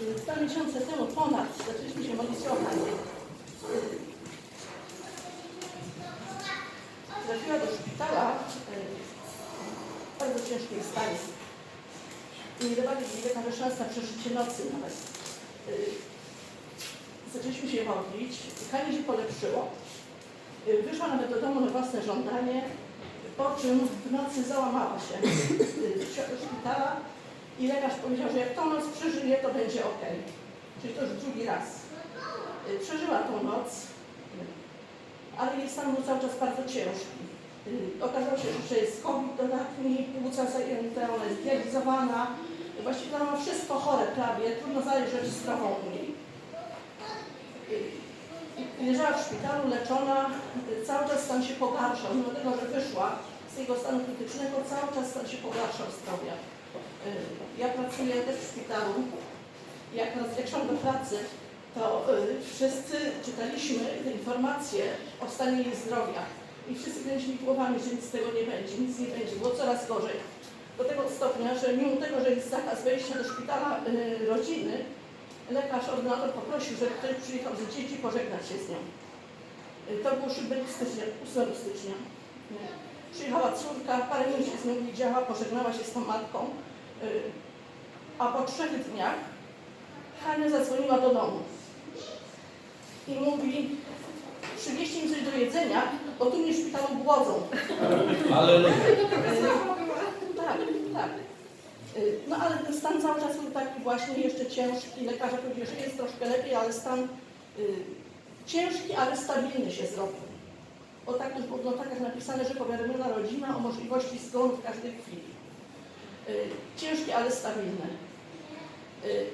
Dwa miesiące temu ponad zaczęliśmy się modlić o Hanię. Y, Trafiła do szpitala y, w bardzo ciężkim stanie. I nie dawali jej lekarze szans na przeżycie nocy nawet. Y, Zaczęliśmy się modlić, Hani się polepszyło. Y, Wyszła nawet do domu na własne żądanie, po czym w nocy załamała się. Do szpitala i lekarz powiedział, że jak tą noc przeżyje, to będzie ok. Czyli to już drugi raz. Y, Przeżyła tą noc, ale jej stan był cały czas bardzo ciężki. Y, Okazało się, że jest COVID dodatni, płuca zajęte, ona jest dializowana. Właściwie ona ma wszystko chore prawie, trudno znaleźć rzecz zdrową u niej. Y, Leżała w szpitalu, leczona, cały czas stan się pogarszał, mimo tego, że wyszła z jego stanu krytycznego, cały czas stan się pogarszał zdrowia. Y, Ja pracuję też w szpitalu. Jak, jak szłam do pracy, to y, wszyscy czytaliśmy te informacje o stanie jej zdrowia i wszyscy kręcili głowami, że nic z tego nie będzie, nic nie będzie, było coraz gorzej. Do tego stopnia, że mimo tego, że jest zakaz wejścia do szpitala y, rodziny, lekarz, ordynator poprosił, żeby ktoś przyjechał z dzieci pożegnać się z nią. To był 7 stycznia, 8 stycznia. Przyjechała córka, parę się z nią widziała, pożegnała się z tą matką, a po trzech dniach Hania zadzwoniła do domu i mówi, przywieźcie mi coś do jedzenia, bo tu mnie w szpitalu głodzą. Aleluja. Tak, tak. Y, No ale ten stan cały czas był taki właśnie jeszcze ciężki. Lekarze powiedzieli, że jest troszkę lepiej, ale stan y, ciężki, ale stabilny się zrobił. Tak było w notatkach napisane, że powiadomiona rodzina o możliwości zgonu w każdej chwili. Y, ciężki, ale stabilny. Y,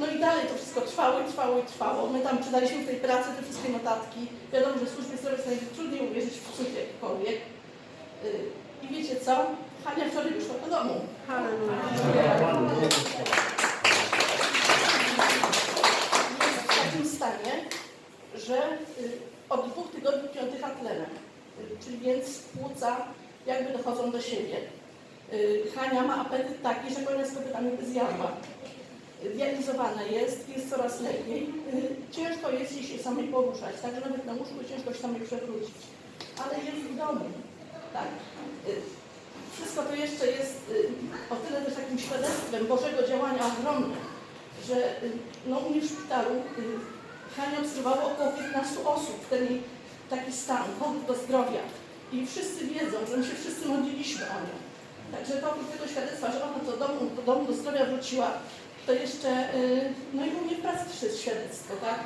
no i dalej to wszystko trwało i trwało i trwało. My tam czytaliśmy w tej pracy te wszystkie notatki. Wiadomo, że służbie zdrowia jest najtrudniej uwierzyć w cud. Y, I wiecie co? Hania wczoraj wyszła do domu. Jest w takim stanie, że y, od dwóch tygodni piątycha tlenem. Y, Czyli więc płuca jakby dochodzą do siebie. Y, Hania ma apetyt taki, że koniec z kopytami by zjadła. Y, Dializowana jest, jest coraz lepiej. Y, Ciężko jest jej się samej poruszać, także nawet na łóżku ciężko się samej przewrócić. Ale jest w domu. Tak? Y, wszystko to jeszcze jest o tyle też takim świadectwem Bożego działania ogromnym, że no, u mnie w szpitalu Hania obserwowała około 15 osób, wtedy taki stan, powód do zdrowia. I wszyscy wiedzą, że my się wszyscy modliliśmy o nią. Także to oprócz tego świadectwa, że ona do domu, do domu do zdrowia wróciła, to jeszcze, y, no i u mnie w pracy też jest świadectwo, tak?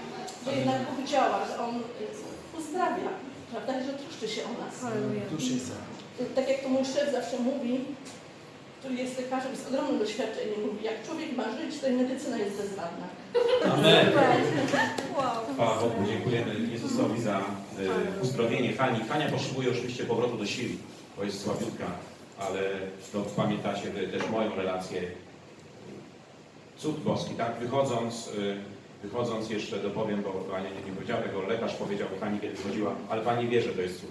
Że jednak Bóg działa, że On y, uzdrawia, prawda? I że troszczy się o nas. Jest. Tak jak to mój szef zawsze mówi, który jest lekarzem z ogromnym doświadczeniem, mówi, jak człowiek ma żyć, to i medycyna jest bezradna. Amen. Chwała Bogu, dziękujemy Jezusowi za y, uzdrowienie Hani. Hania potrzebuje oczywiście powrotu do sił, bo jest słabiutka, ale no, pamiętacie też moją relację. Cud boski, tak? Wychodząc, y, wychodząc jeszcze dopowiem, bo Ania nie, nie powiedziała tego, lekarz powiedział Hani, kiedy wychodziła, ale Pani wie, że to jest cud.